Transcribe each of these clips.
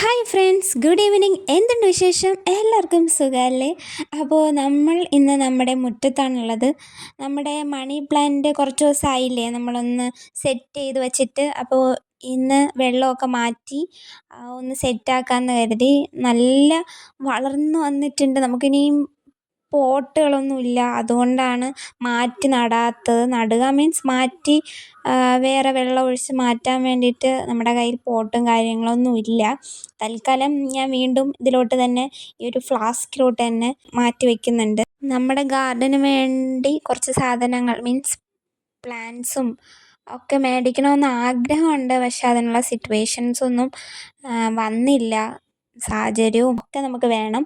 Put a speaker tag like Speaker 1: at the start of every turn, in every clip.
Speaker 1: Hi friends good evening എന്തുണ്ട് വിശേഷം? എല്ലാവർക്കും സുഖമല്ലേ? അപ്പോൾ നമ്മൾ ഇന്ന് നമ്മുടെ മുറ്റത്താണുള്ളത്. നമ്മുടെ മണി പ്ലാന്റ് കുറച്ച് ദിവസമായില്ലേ? നമ്മളൊന്ന് സെറ്റ് ചെയ്ത് വെച്ചിട്ട് അപ്പോൾ ഇന്ന് വെള്ളമൊക്കെ മാറ്റി ഒന്ന് സെറ്റാക്കാമെന്ന് കരുതി. നല്ല വളർന്നു വന്നിട്ടുണ്ട്. നമുക്കിനിയും പോട്ടുകളൊന്നുമില്ല. അതുകൊണ്ടാണ് മാറ്റി നടാത്തത്. നടുക മീൻസ് മാറ്റി വേറെ വെള്ളം ഒഴിച്ച് മാറ്റാൻ വേണ്ടിയിട്ട് നമ്മുടെ കയ്യിൽ പോട്ടും കാര്യങ്ങളൊന്നും ഇല്ല തൽക്കാലം ഞാൻ വീണ്ടും ഇതിലോട്ട് തന്നെ ഈ ഒരു ഫ്ലാസ്കിലോട്ട് തന്നെ മാറ്റി വയ്ക്കുന്നുണ്ട് നമ്മുടെ ഗാർഡന് വേണ്ടി കുറച്ച് സാധനങ്ങൾ മീൻസ് പ്ലാന്റ്സും ഒക്കെ മേടിക്കണമെന്ന് ആഗ്രഹമുണ്ട്. പക്ഷെ അതിനുള്ള സിറ്റുവേഷൻസ് ഒന്നും വന്നില്ല. സാഹചര്യവും ഒക്കെ നമുക്ക് വേണം.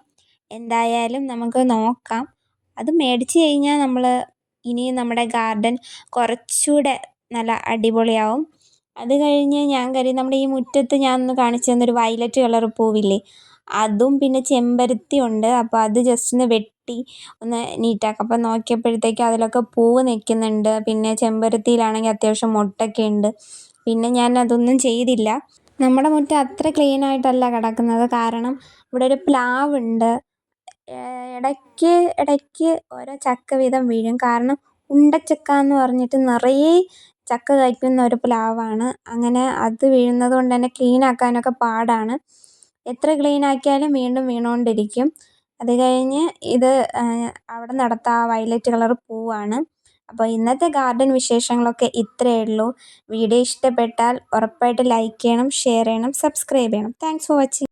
Speaker 1: എന്തായാലും നമുക്ക് നോക്കാം. അത് മേടിച്ച് കഴിഞ്ഞാൽ നമ്മൾ ഇനിയും നമ്മുടെ ഗാർഡൻ കുറച്ചുകൂടെ നല്ല അടിപൊളിയാവും. അത് കഴിഞ്ഞ് ഞാൻ കരുതി നമ്മുടെ ഈ മുറ്റത്ത് ഞാൻ ഒന്ന് കാണിച്ചു തന്നൊരു വയലറ്റ് കളർ പൂവില്ലേ അതും പിന്നെ ചെമ്പരത്തി ഉണ്ട്. അപ്പോൾ അത് ജസ്റ്റ് ഒന്ന് വെട്ടി ഒന്ന് നീറ്റാക്കാം അപ്പോൾ നോക്കിയപ്പോഴത്തേക്ക് അതിലൊക്കെ പൂവ് നിൽക്കുന്നുണ്ട്. പിന്നെ ചെമ്പരത്തിയിലാണെങ്കിൽ അത്യാവശ്യം മുട്ടൊക്കെ ഉണ്ട്. പിന്നെ ഞാൻ അതൊന്നും ചെയ്തില്ല. നമ്മുടെ മുറ്റം അത്ര ക്ലീൻ ആയിട്ടല്ല കിടക്കുന്നത്. കാരണം ഇവിടെ ഒരു പ്ലാവുണ്ട്. ഏഹ് ഇടയ്ക്ക് ഇടയ്ക്ക് ഓരോ ചക്ക വീതം വീഴും. കാരണം ഉണ്ടച്ചക്ക എന്ന് പറഞ്ഞിട്ട് നിറയെ ചക്ക കഴിക്കുന്ന ഒരു പ്ലാവാണ്. അങ്ങനെ അത് വീഴുന്നത് കൊണ്ട് തന്നെ ക്ലീൻ ആക്കാനൊക്കെ പാടാണ്. എത്ര ക്ലീൻ ആക്കിയാലും വീണ്ടും വീണുകൊണ്ടിരിക്കും അത് കഴിഞ്ഞ് ഇത് അവിടെ നടത്താ വയലറ്റ് കളർ പൂവാണ്. അപ്പോൾ ഇന്നത്തെ ഗാർഡൻ വിശേഷങ്ങളൊക്കെ ഇത്രയേ ഉള്ളൂ. വീഡിയോ ഇഷ്ടപ്പെട്ടാൽ ഉറപ്പായിട്ട് ലൈക്ക് ചെയ്യണം ഷെയർ ചെയ്യണം സബ്സ്ക്രൈബ് ചെയ്യണം. Thanks for watching